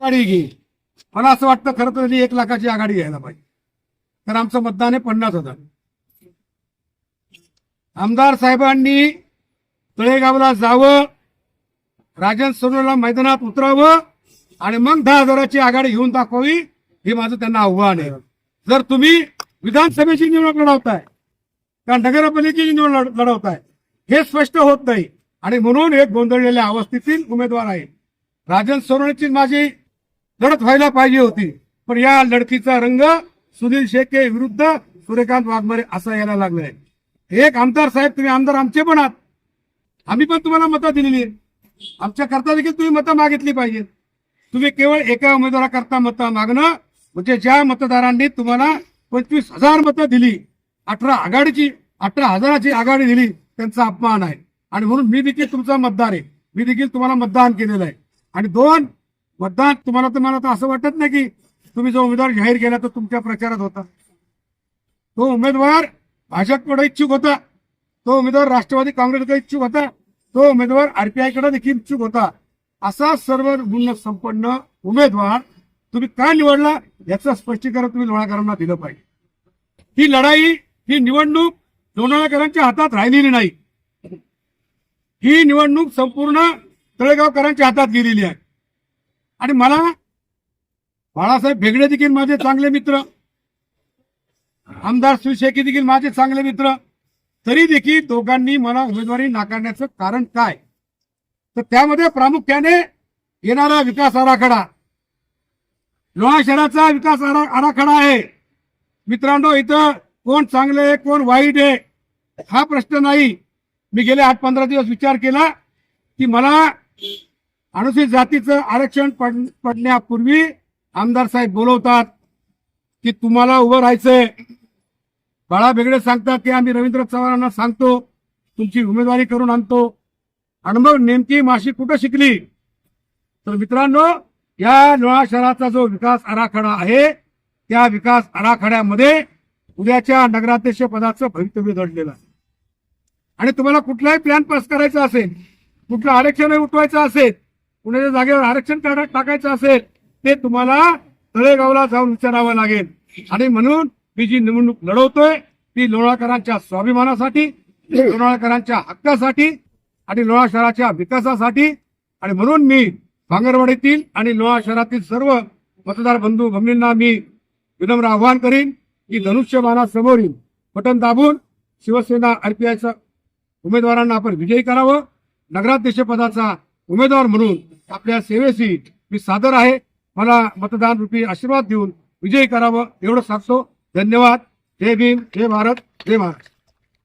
आघाडी घे मला असं वाटतं खरं तर एक लाखाची आघाडी घ्यायला पाहिजे. तर आमचं मतदान आहे पन्नास हजार. आमदार साहेबांनी तळेगावला जावं राजन सोनोला मैदानात उतरावं आणि मग दहा हजाराची आघाडी घेऊन दाखवावी हे माझं त्यांना आव्हान आहे. जर तुम्ही विधानसभेची निवडणूक लढवताय का नगरपालिकेची निवडणूक लढवताय हे स्पष्ट होत नाही. आणि म्हणून एक गोंधळलेल्या अवस्थेतील उमेदवार आहे राजन सोनवणेची माझी लढत व्हायला पाहिजे होती. पण या लढतीचा रंग सुनील शेके विरुद्ध सूर्यकांत वाघमारे असा यायला लागलाय. एक आमदार साहेब तुम्ही आमदार आमचे पण आहात. आम्ही पण तुम्हाला मतं दिलेली आहे आमच्या करता देखील तुम्ही मतं मागितली पाहिजेत. तुम्ही केवळ एका उमेदवाराकरता मतं मागणं म्हणजे ज्या मतदारांनी तुम्हाला पंचवीस हजार मतं दिली अठरा आघाडीची अठरा हजाराची आघाडी दिली त्यांचा अपमान आहे. आणि म्हणून मी देखील तुमचा मतदार आहे. मी देखील तुम्हाला मतदान केलेलं आहे. आणि दोन मतदान? तुम्हाला तर मला तर असं वाटत नाही की तुम्ही जो उमेदवार जाहीर केला तो तुमच्या प्रचारात होता. तो उमेदवार भाजपकडे इच्छुक होता. तो उमेदवार राष्ट्रवादी काँग्रेसकडे इच्छुक होता. तो उमेदवार आरपीआयकडे देखील इच्छुक होता. असा सर्व गुण संपन्न उमेदवार तुम्ही का निवडला याचं स्पष्टीकरण तुम्ही लोणाकरांना दिलं पाहिजे. ही लढाई ही निवडणूक लोणाळकरांच्या हातात राहिलेली नाही. ही निवडणूक संपूर्ण तळेगावकरांच्या हातात गेलेली आहे. आणि मला बाळासाहेब भेगडे देखील माझे चांगले मित्र. आमदार सुशेखी देखील माझे चांगले मित्र. तरी देखील दोघांनी मला उमेदवारी नाकारण्याचं कारण काय? तर त्यामध्ये प्रामुख्याने येणारा विकास आराखडा. लोहा शहराचा विकास आरा- आराखडा आहे. मित्रांनो इथं कोण चांगले आहे कोण वाईट आहे हा प्रश्न नाही. मी गेले आठ पंधरा दिवस विचार केला की मला अनुसूचित जातीचं आरक्षण पड पडण्यापूर्वी आमदार साहेब बोलवतात की तुम्हाला उभं राहायचंय. बाळा बेगडे सांगतात की आम्ही रवींद्र चव्हाणांना सांगतो तुमची उमेदवारी करून आणतो. आणि मग नेमकी माशी कुठं शिकली? तर मित्रांनो या लोहा शहराचा जो विकास आराखडा आहे त्या विकास आराखड्यामध्ये उद्याच्या नगराध्यक्ष पदाचं भवितव्य दडलेलं आहे. आणि तुम्हाला कुठलाही प्लॅन पास करायचा असेल कुठलं आरक्षणही उठवायचं असेल कुणाच्या जागेवर आरक्षण कार्ड टाकायचं असेल ते तुम्हाला तळेगावला जाऊन विचारावं लागेल. आणि म्हणून मी जी निवडणूक लढवतोय ती लोणाळकरांच्या स्वाभिमानासाठी लोणाळकरांच्या हक्कासाठी आणि लोळा शहराच्या विकासासाठी. आणि म्हणून मी भांगरवाडीतील आणि लोळा शहरातील सर्व मतदार बंधू भगिनींना मी विनम्र आवाहन करीन की धनुष्यबाणासमोरील बटन दाबून शिवसेना आरपीआयचा उमेदवारांना आपण विजयी करावं. नगराध्यक्षपदाचा उमेदवार म्हणून आपल्या सेवेशी मी सादर आहे. मला मतदान रुपी आशीर्वाद देऊन विजयी करावं एवढं सांगतो. धन्यवाद. जय भीम. जय भारत. जय महाराष्ट्र.